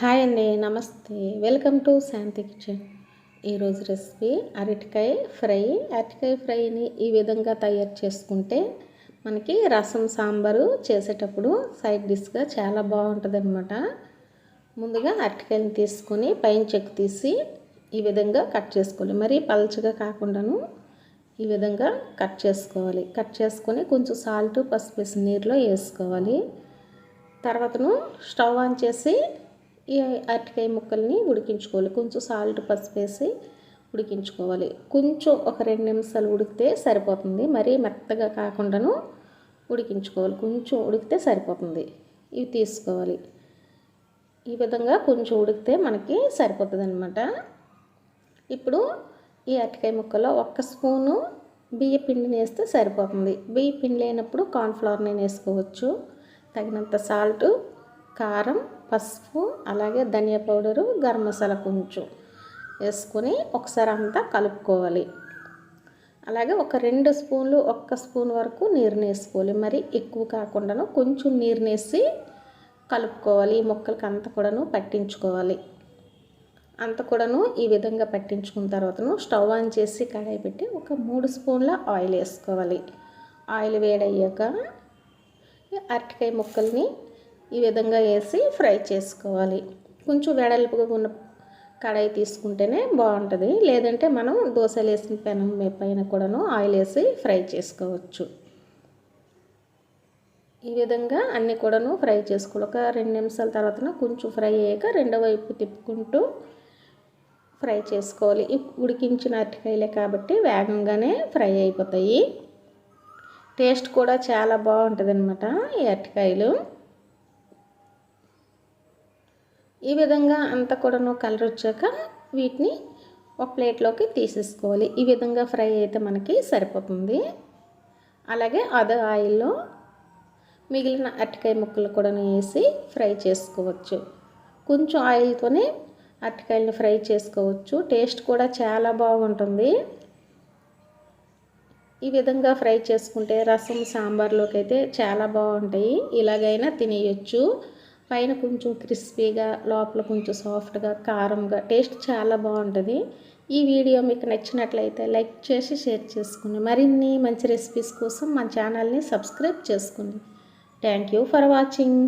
Hi అండి నమస్తే. Welcome to Shanti kitchen ఈరోజు రెసిపీ అరటికాయ ఫ్రై. అరటికాయ ఫ్రైని ఈ విధంగా తయారు చేసుకుంటే మనకి రసం సాంబారు చేసేటప్పుడు సైడ్ డిష్గా చాలా బాగుంటుంది అనమాట ముందుగా అరటికాయని తీసుకొని పైన చెక్కు తీసి ఈ విధంగా కట్ చేసుకోవాలి. మరీ పలచగా కాకుండాను ఈ విధంగా కట్ చేసుకోవాలి. కట్ చేసుకొని కొంచెం సాల్ట్ పసుపు వేసి నీరులో వేసుకోవాలి. తర్వాతను స్టవ్ ఆన్ చేసి ఈ అరటికాయ ముక్కల్ని ఉడికించుకోవాలి. కొంచెం సాల్ట్ పసుపు వేసి ఉడికించుకోవాలి. కొంచెం ఒక రెండు నిమిషాలు ఉడికితే సరిపోతుంది. మరీ మెత్తగా కాకుండాను ఉడికించుకోవాలి. కొంచెం ఉడికితే సరిపోతుంది. ఇవి తీసుకోవాలి. ఈ విధంగా కొంచెం ఉడికితే మనకి సరిపోతుంది అనమాట ఇప్పుడు ఈ అరటికాయ ముక్కలో ఒక్క స్పూను బియ్య పిండిని వేస్తే సరిపోతుంది. బియ్య పిండి లేనప్పుడు కార్న్ఫ్లవర్ నేను వేసుకోవచ్చు. తగినంత సాల్ట్ కారం పసుపు అలాగే ధనియా పౌడరు గరం మసాలా కొంచెం వేసుకొని ఒకసారి అంతా కలుపుకోవాలి. అలాగే ఒక రెండు స్పూన్లు ఒక్క స్పూన్ వరకు నీరుని వేసుకోవాలి. మరి ఎక్కువ కాకుండాను కొంచెం నీరుని వేసి కలుపుకోవాలి. ఈ మొక్కలకి అంతా కూడాను పట్టించుకోవాలి. అంత కూడాను ఈ విధంగా పట్టించుకున్న తర్వాతను స్టవ్ ఆన్ చేసి కడాయి పెట్టి ఒక మూడు స్పూన్ల ఆయిల్ వేసుకోవాలి. ఆయిల్ వేడయ్యాక అరటికాయ ముక్కల్ని ఈ విధంగా వేసి ఫ్రై చేసుకోవాలి. కొంచెం వెడల్పుగా ఉన్న కడాయి తీసుకుంటేనే బాగుంటుంది. లేదంటే మనం దోశలు వేసిన పెనం పైన కూడాను ఆయిల్ వేసి ఫ్రై చేసుకోవచ్చు. ఈ విధంగా అన్నీ కూడాను ఫ్రై చేసుకోవాలి. ఒక రెండు నిమిషాల తర్వాత కొంచెం ఫ్రై అయ్యాక రెండో వైపు తిప్పుకుంటూ ఫ్రై చేసుకోవాలి. ఉడికించిన అరటికాయలే కాబట్టి వేగంగానే ఫ్రై అయిపోతాయి. టేస్ట్ కూడా చాలా బాగుంటుంది అనమాట ఈ అరటికాయలు. ఈ విధంగా అంతా కూడాను కలర్ వచ్చాక వీటిని ఒక ప్లేట్లోకి తీసేసుకోవాలి. ఈ విధంగా ఫ్రై అయితే మనకి సరిపోతుంది. అలాగే అదే ఆయిల్లో మిగిలిన అరటికాయ ముక్కలు కూడా వేసి ఫ్రై చేసుకోవచ్చు. కొంచెం ఆయిల్తోనే అరటికాయలను ఫ్రై చేసుకోవచ్చు. టేస్ట్ కూడా చాలా బాగుంటుంది. ఈ విధంగా ఫ్రై చేసుకుంటే రసం సాంబార్లోకి అయితే చాలా బాగుంటాయి. ఇలాగైనా తినేయచ్చు. పైన కొంచెం క్రిస్పీగా లోపల కొంచెం సాఫ్ట్గా కారంగా టేస్ట్ చాలా బాగుంటుంది. ఈ వీడియో మీకు నచ్చినట్లయితే లైక్ చేసి షేర్ చేసుకోండి మరిన్ని మంచి రెసిపీస్ కోసం మా ఛానల్ని సబ్స్క్రైబ్ చేసుకోండి థ్యాంక్ యూ ఫర్ వాచింగ్.